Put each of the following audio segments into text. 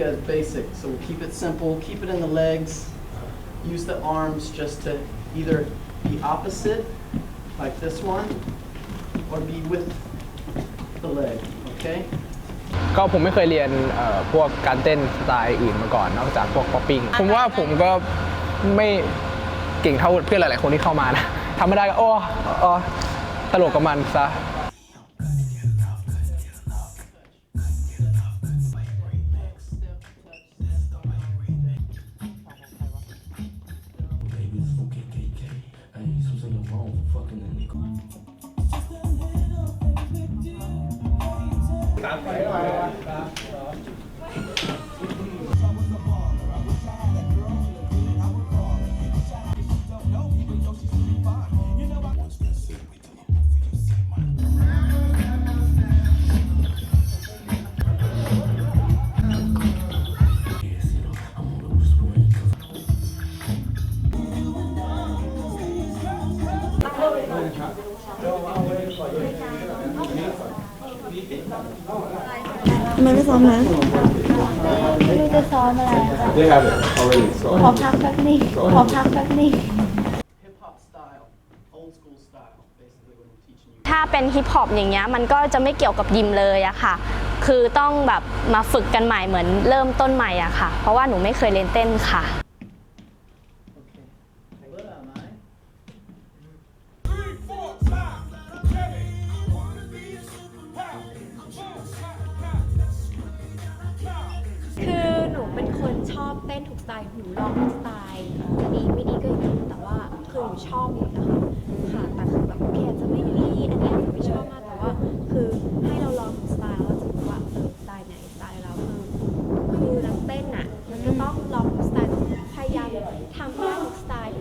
guys basic, so we'll keep it simple, keep it in the legs. Use the arms just to either be opposite, like this one, or be with the leg, okay? ก็ผมไม่เคยเรียนเอ่อพวกการเต้นสไตล์อื่นมาก่อน นอกจากพวกป๊อปปิ้งผมว่าผมก็ไม่เก่งเท่าเพื่อนหลาย ๆ คนที่เข้ามานะทำไม่ได้ก็โอ้โอ้ตลกกับมันซะ ซ้อมนะไม่รู้จะซ้อมอะไรอะค่ะ They have it already. So ขอพักแป๊บนึงขอพักแป๊บนึง Hip hop style, old school style, basically what I'm teaching you. ถ้าเป็นฮิปฮอปอย่างเงี้ยมันก็จะไม่เกี่ยวกับยิมเลยอะค่ะ คือต้องแบบมาฝึกกันใหม่เหมือนเริ่มต้นใหม่อะค่ะ เพราะว่าหนูไม่เคยเรียนเต้นค่ะ นูลองสไตล์จะดีไม่ดีก็จริงแต่ว่าคือหนูชอบนะคะค่ะแต่คือแบบโอเคอาจจะไม่ดีอันนี้อาจจะไม่ชอบมากแต่ว่า คือให้เราลองสไตล์แล้วเราจะรู้ว่าเออสไตล์ไหนสไตล์เราคือคือนักเต้นอะมันก็ต้องลองสไตล์พยายามทำให้ได้ทุกสไตล์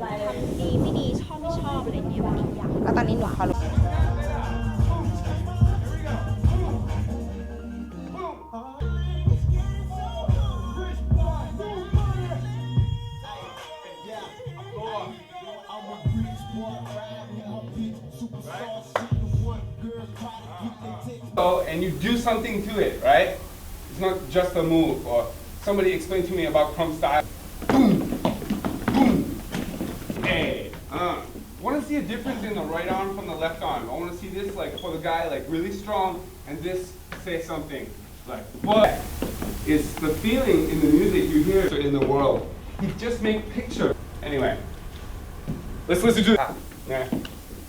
something to it, right? It's not just a move. Or somebody explained to me about crump style. Boom, boom, hey, uh. Want to see a difference in the right arm from the left arm? I want to see this like for the guy like really strong, and this say something like what is the feeling in the music you hear in the world? He just make picture. Anyway, let's listen to. Yeah.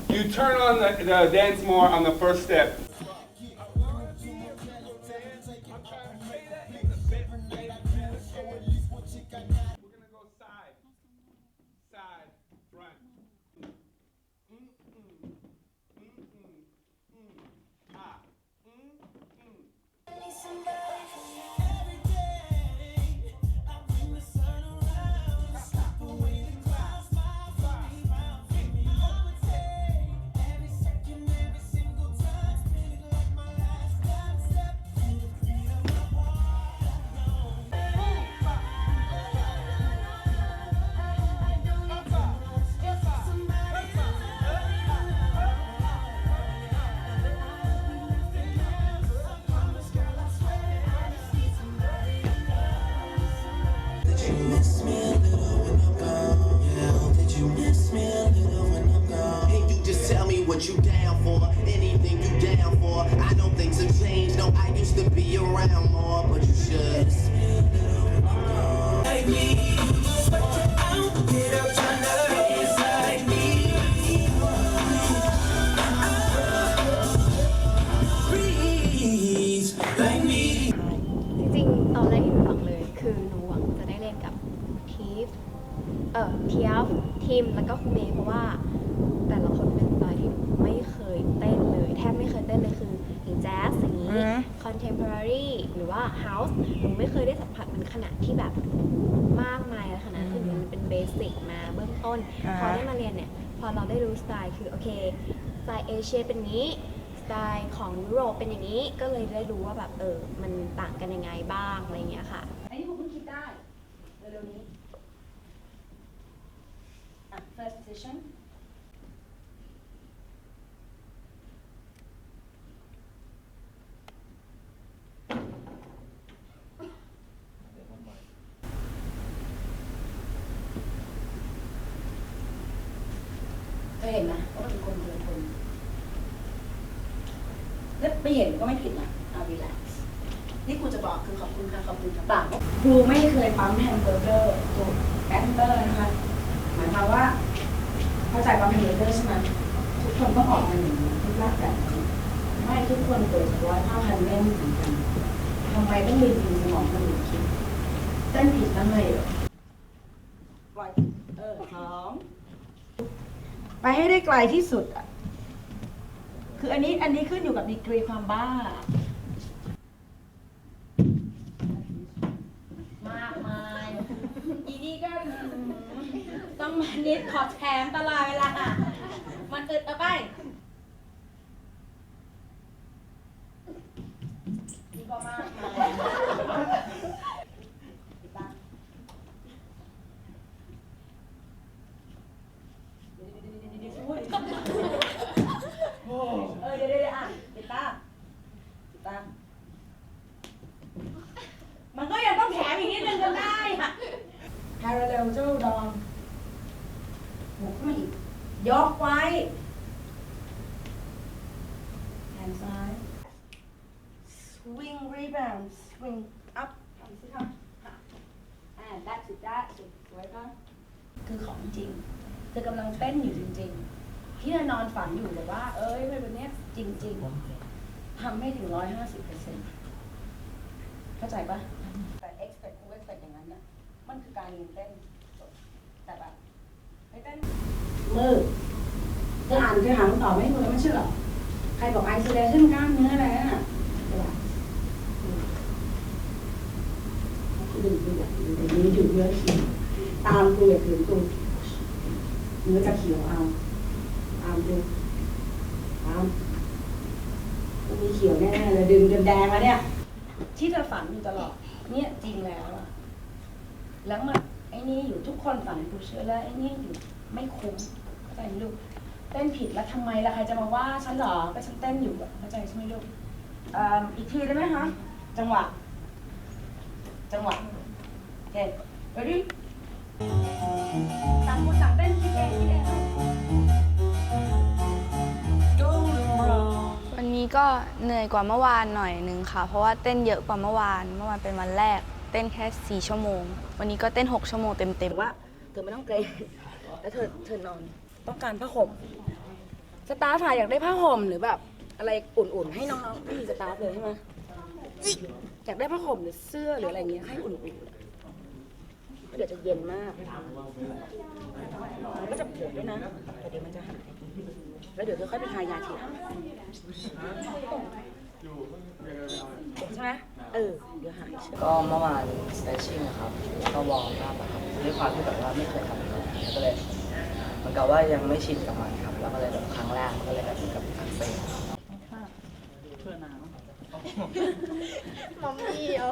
You turn on the, the dance more on the first step. Used to be around more, but you should. Like me, but you're out, get up, turn up, it's like me. Breathe like me. จริงๆ ตอนแรกที่หนูหวังเลย คือหนูหวังจะได้เล่นกับทีฟเอ่อเทียฟทีมแล้วก็คุณเมย์เพราะว่าแต่ละคนเป็นสไตล์ที่หนูไม่เคยเต้นเลย แทบไม่เคยเต้นเลยคืออย่างแจ๊สอย่างนี้อือ คอนเทมพอรารีหรือว่าเฮาส์หนูไม่เคยได้สัมผัสมันขนาดที่แบบมากมายขนาดนั้นคือมันเป็นเบสิกมาเบื้องต้นอ่าพอได้มาเรียนเนี่ย พอเราได้รู้สไตล์คือโอเคสไตล์เอเชียเป็นอย่างนี้สไตล์ของยุโรปเป็นอย่างนี้ก็เลยได้รู้ว่าแบบเออมันต่างกันยังไงบ้างอะไรอย่างเงี้ยค่ะอันนี้ผมเพิ่งคิดได้เร็วๆนี้อะ first position ยเห็นนะว่าเป็นคนเดินคนแล้วไปเห็นก็ไม่ผิดนะเอารีแลกซ์ที่ครูจะบอกคือขอบคุณค่ะขอบคุณค่ะเปล่าครูไม่เคยปั๊มแฮมเบอร์เกอร์ตัวแอนเตอร์นะคะหมายความว่าเข้าใจปั๊มแฮมเบอร์เกอร์ใช่ไหมทุกคนต้องออกมาอย่างนี้ทุกร่างแบบนี้ไม่ทุกคนเกิดจากร้อยห้าพันเล่มเหมือนกันทำไมต้องมีดินสมองคนอื่นคิดเต้นผิดทำไมเหรอปล่อยเออสอง ไปให้ได้ไกลที่สุดอะคืออันนี้อันนี้ขึ้นอยู่กับดีกรีความบ้า มากมายอีนี่ก็ต้องมานิดขอแถมตลอดเวลา มันอึดเอาไปนี่ก็มากมายเออเดี๋ยวเดี๋ยวเดี๋ยวอะติดตามติดตาม มันก็ยังต้องแถมอีกนิดนึงกันได้ค่ะ parallel เจ้าดอมหกขึ้นมาอีก ยกไว้ แขนซ้าย swing rebound swing up ทำสิคะอ่า that's it that's ปะคือของจริงเธอกำลังเต้นอยู่จริง ๆ ที่เธอนอนฝันอยู่แต่ว่า เอ้ยเป็นแบบเนี้ยจริง ๆทำไม่ถึงร้อยห้าสิบเปอร์เซ็นต์เข้าใจปะแต่ expect กู expect อย่างนั้นน่ะมันคือการเรียนเต้นแต่แบบไม่เต้นมือเธออ่านเธอหาคำตอบไม่ให้มือไม่เชื่อหรอใครบอก isolation กล้ามเนื้ออะไรนั่นน่ะคือดึงดูอย่างนี้ดึงดูเยอะขี ตามกูอย่าถือกูเนื้อจะเขียวเอา ตามดูตามมันมีเขียวแน่ๆเลยดึงจนแดงแล้วเนี่ย ที่เธอฝันอยู่ตลอด เนี่ยจริงแล้วอะแล้วมันไอ้นี่อยู่ทุกคนฝันกูเชื่อแล้วไอ้นี่อยู่ไม่คุ้มเข้าใจไหมลูกเต้นผิดแล้วทำไมล่ะใครจะมาว่าฉันเหรอก็ฉันเต้นอยู่อะเข้าใจใช่ไหมลูกอ่าอีกทีได้ไหมคะจังหวะ จังหวะโอเค ready ต่างคนต่างเต้นคิดเองคิดเองลูกวันนี้ก็เหนื่อยกว่าเมื่อวานหน่อยหนึ่งค่ะ เพราะว่าเต้นเยอะกว่าเมื่อวาน เมื่อวานเป็นวันแรก เต้นแค่4ชั่วโมง วันนี้ก็เต้น 6 ชั่วโมงเต็มแต่ว่าเธอไม่ต้องเกรงแล้วเธอเธอนอน ต้องการผ้าห่มสตาฟค่ะอยากได้ผ้าห่มหรือแบบอะไรอุ่นๆ ให้น้องๆไม่มีสตาฟเลยใช่ไหมอยากได้ผ้าห่มหรือเสื้อหรืออะไรเงี้ยให้อุ่นๆ เดี๋ยวจะเย็นมากมันก็จะปวดด้วยนะแต่เดี๋ยวมันจะหายแล้วเดี๋ยวเธอค่อยไปทายาทีหลังใช่ไหมเออ เดี๋ยวหายเชื่อก็เมื่อวาน stretching นะครับก็วอร์มอัพอะครับด้วยความที่แบบว่าไม่เคยทำมาก่อนก็เลยเหมันกับว่ายังไม่ชินกับมันครับ แล้วก็เลยแบบครั้งแรกมันก็เลยแบบเหมือนกับอักเสบเพื่อนน้ำๆมอมมี่เอา